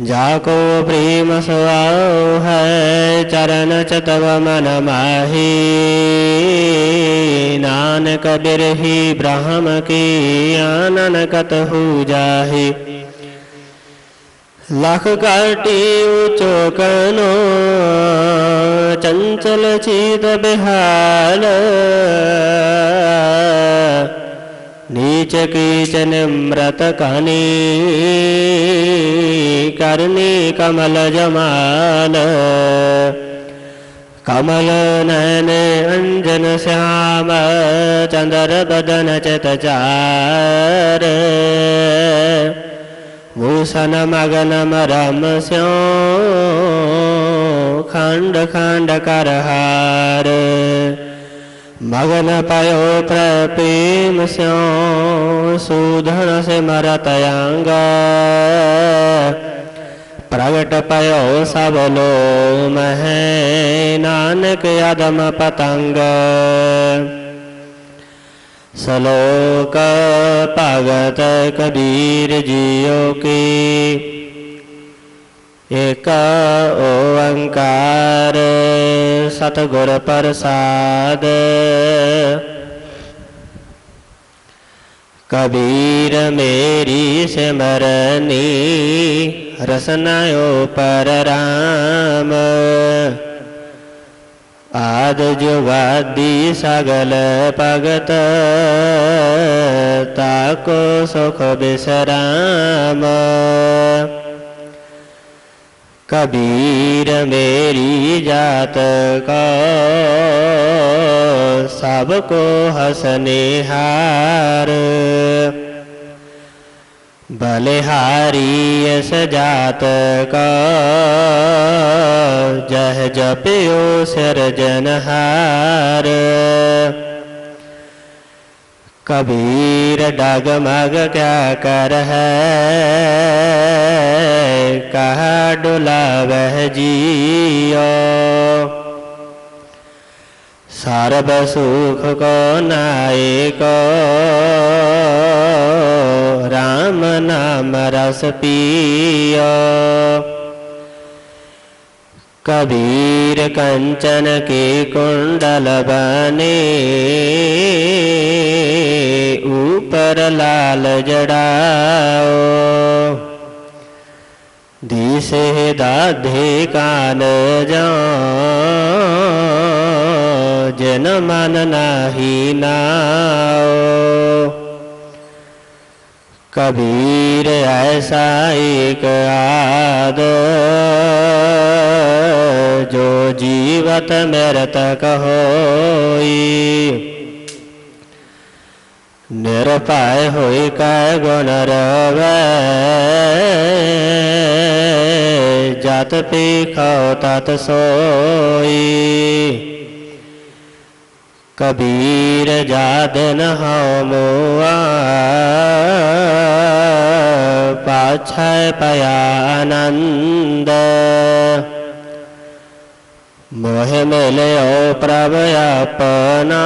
जाको प्रेम सुआओ है, चरण चतव मन माही। नानक बिरही ब्रह्म की आनन कतहु जाही। लख काटी चोकनो चंचल चित बिहाल। नीच कीच निम्रत कनी। करनी कमल जमान। कमल नयन अंजन श्याम, चंद्र बदन चित चार। भूषण मगन मरम स्यो, खंड खंड कर करहार। मगन पयो प्रपेम स्यो, सूधन से मरतयांग प्रगट पयो सबलो मह नानक यदम पतंग। सलोक भगत कबीर जियो की, एक ओंकार सतगुर प्रसाद। कबीर मेरी सिमरनी रसनायो पर राम आद जुगादी सगल भगत ताको सुख विश्राम कबीर मेरी जात का, सबको हंसने हार बलिहारी यस जात का, जह जपियो सिरजनहार कबीर डगमग क्या कर है, कहा डुला वह जियो। सर्व सुख को नाय को राम नाम रस पियो। कबीर कंचन के कुंडल बने। ऊपर लाल जड़ाओ। दिसे दाधे कान जा जन मन नाही नाओ कबीर ऐसा एक आद जो जीवत मृत कहोई। निरपाय होई कै गुण रवै, जात पीखो तत सोई। कबीर जादन मोआ पाछय पया आनंद मोह मिलयो प्रभ अपना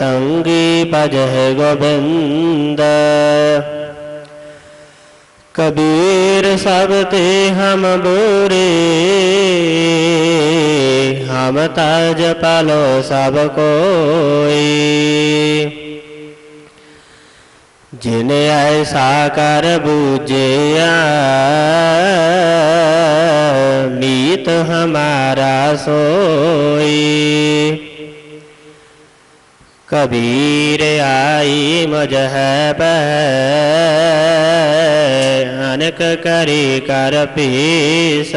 संगी पजह गोविंद कबीर सब ते हम बोरे हम तज पालो सब कोई। जिन्हें ऐसा कर बूझिया मीत हमारा सोई। कबीर आई मज़हब अनक करी कर पीस।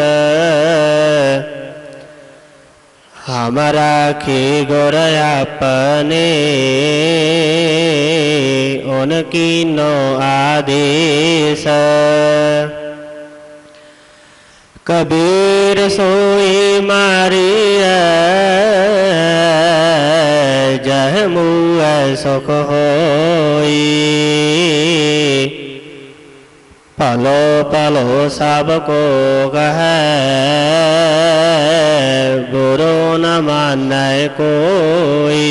हमारा राखी गोर अपने, उनकी नो आदेश। कबीर सोई मारिया जह मुँह सुख होई। पलो पलो सबको कह गुरु न मान कोई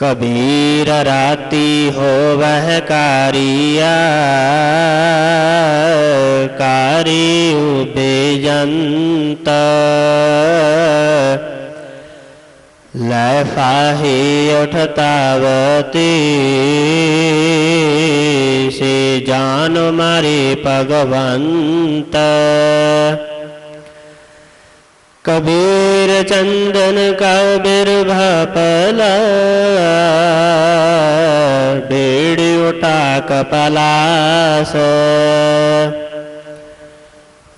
कबीर राती हो वह कारिया कारी बेजंत लफाही उठतावती। से जान मारे भगवंत। कबीर चंदन का बिरभपला बेड़ उठा कपलास।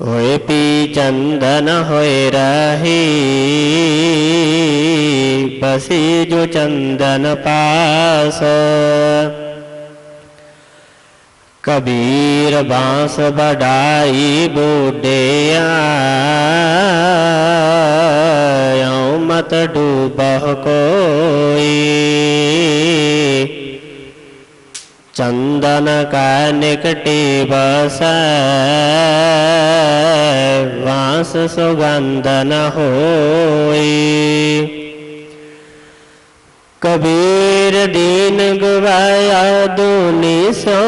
होए पी चंदन होए रही बसी जो चंदन पास। कबीर बाँस बढ़ाई बूढ़िया मत डूबह कोई। चंदन का निकटी बस, वांस सुगंध न होई। कबीर दीन गवाया दुनी सो,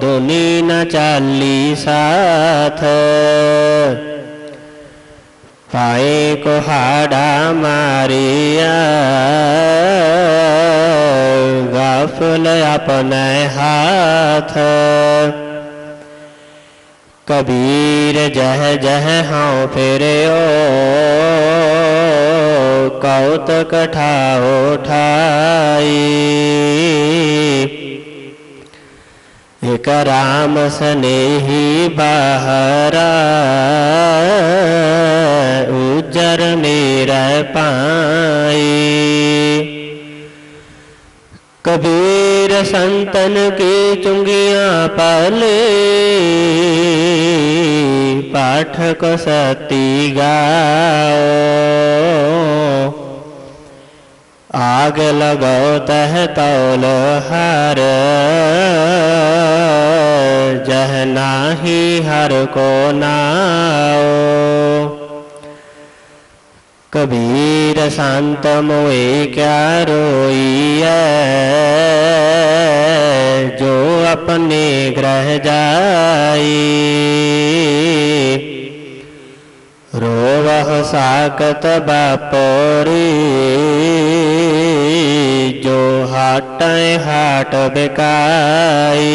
दुनी न चाली साथ। पाए को हाड़ा मारिया। गाफल अपने हाथ। कबीर जह जह हाँ फिर कौतक ठाओ ठाई एक राम स्नेही बाहरा, उज्जर मेरा पाई। कबीर संतन की चुंगियाँ पाले, पाठक सती गाओ। आग लगो तह तौल हर जह नाही हर को नाओ कबीर शांत मोए क्या रोई है, जो अपने ग्रह जाई। रोवह साकत बापोरी हाट हाट बिकाई।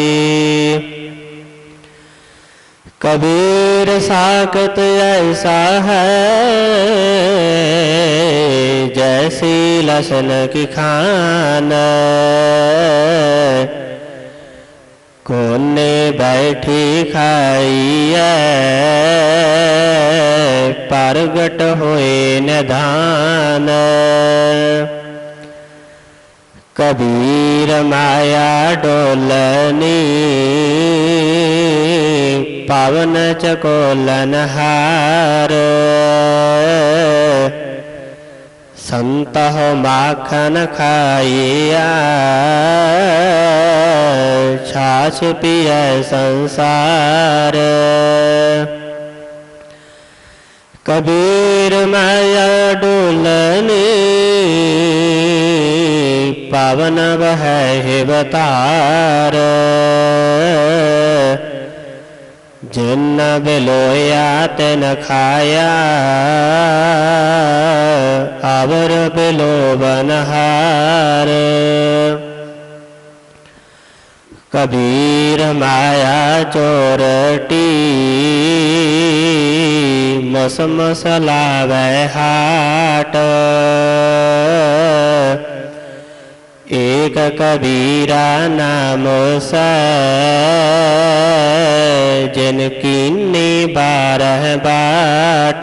कबीर साकत ऐसा है, जैसी लसन की खान। कोने बैठी खाई है, परगट हुए निधान। कबीर माया डोलनी, पावन चकोलन हार। संत हो माखन खाइया, छाछ पिय संसार। कबीर माया डोलनी पावन वह बतार जिन बिलोया तेन खाया। अवर बिलो बनहार। कबीर माया चोरटी मस मसलावे हाट। एक कबीरा नाम स जिन कीनी बारह बाट।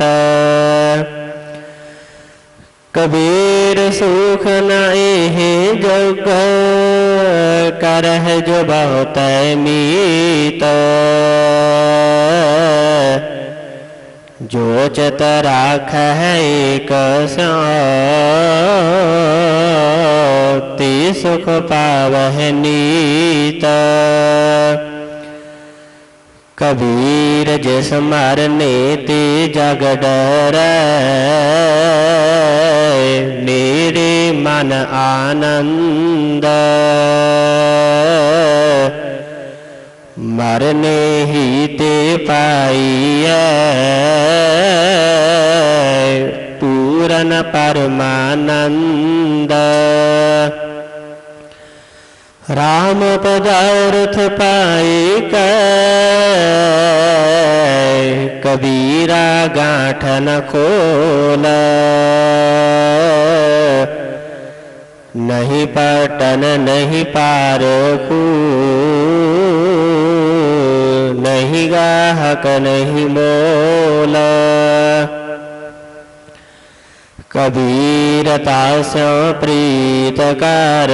कबीर सुख नाए जग, करह जो बहुत मीत। जो चत राख है एक ती सुख पावह नीत। कबीर जिस मरने ते जग डर। मेरे मन आनंद। मरने ही ते पाइय पूरन परमानंद। राम पदार्थ पाए कबीरा गांठ न खोल। नहीं पटन, नहीं पार नहीं गाहक नहीं मोला कबीरता स्यो प्रीत कर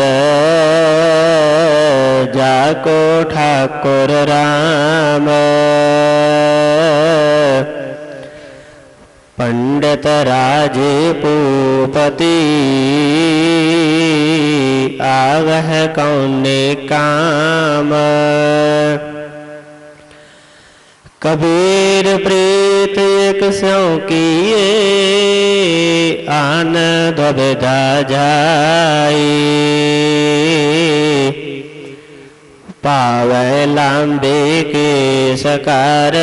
जाको ठाकुर राम। पंडित राजे पूपति आवह कौने काम। कबीर प्रीत एक स्यों किए, आन दुविधा जाई पावे लांबे के सकार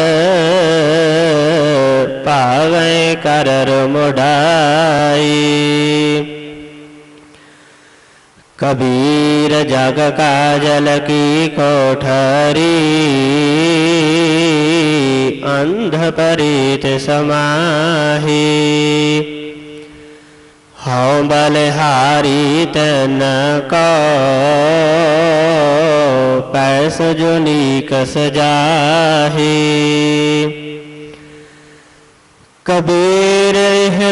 पावे कर मुडाई कबीर जग काजल की कोठरी, अंध परित समाही। हौ बलहारी तन को, पैस जो नीकस जाही। कबीर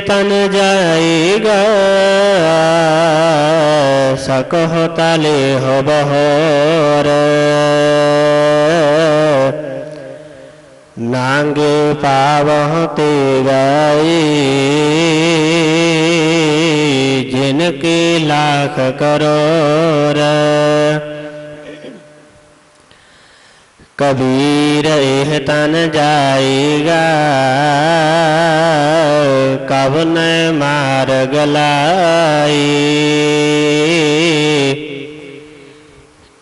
तन जाएगा सकह तले हो बहोर। नांगे पावह ते गए जिनके लाख करोड़ कबीर एह तन जाएगा, कब न मार गलाई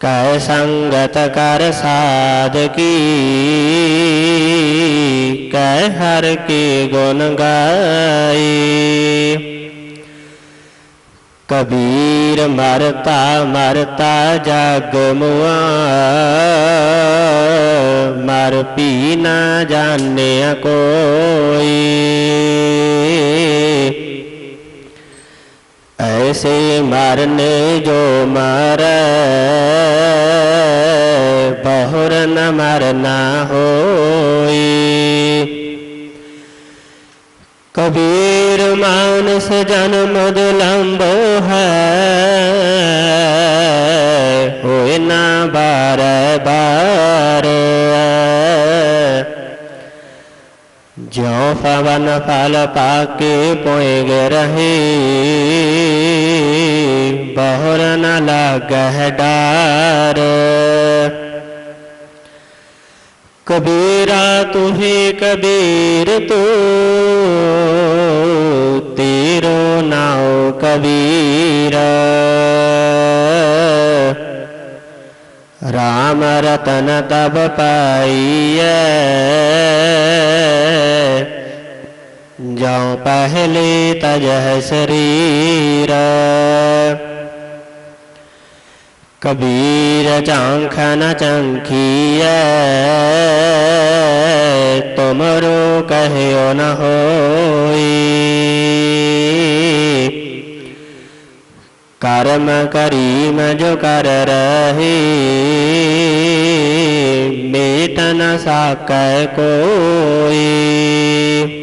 कै संगत कर साध की कह हर के गुण गाई कबीर मरता मरता जग मुआ। मर पी न जाने कोई। ऐसे मरने जो मर, बहुर न मरना होई। कबीर मानस जन्म दुलम्बो है पवन फल पाके पोएग रहे। बहुर न लग डार। कबीरा तुहे कबीर तू, तेरो नाव कबीर। राम रतन तब पाइय जो पहले तजह शरीर। कबीर चांखन चंखिय, तुमरो कहो न हो कर्म करीम जो कर रहे बेतन न साक कोई।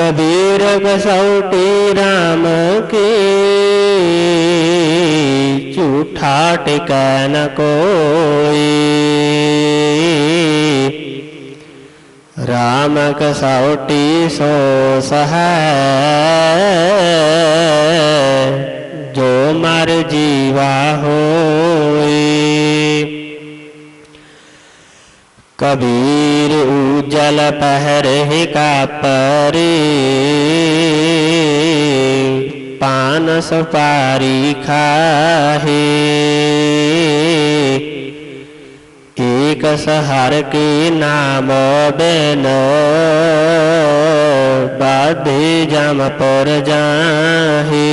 कबीर कसौटी राम के झूठा टिकन कोई। राम कसौटी सो सह जो मर जीवा होई। कबीर उज्जल पहर का परे। पान सुपारी खाहे। एक सहर के नाम बेन बाधे जम पर जाहे।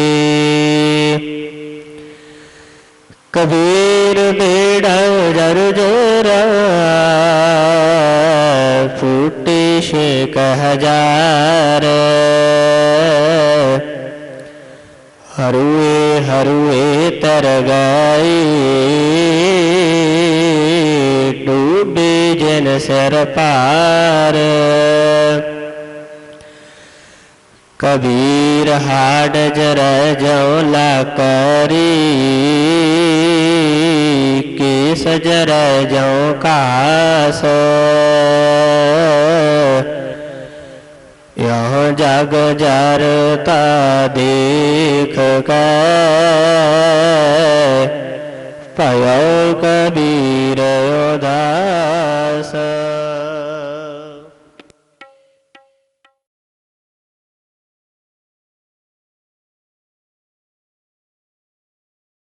कबीर बेड़ा जर ज़ोर फूटे कह जार हरुए हरुए तर गए डूबे जन सर पार। कबीर हाड जर जौला करी केस जो का सो यह जग जरता देख पयो कबीर दास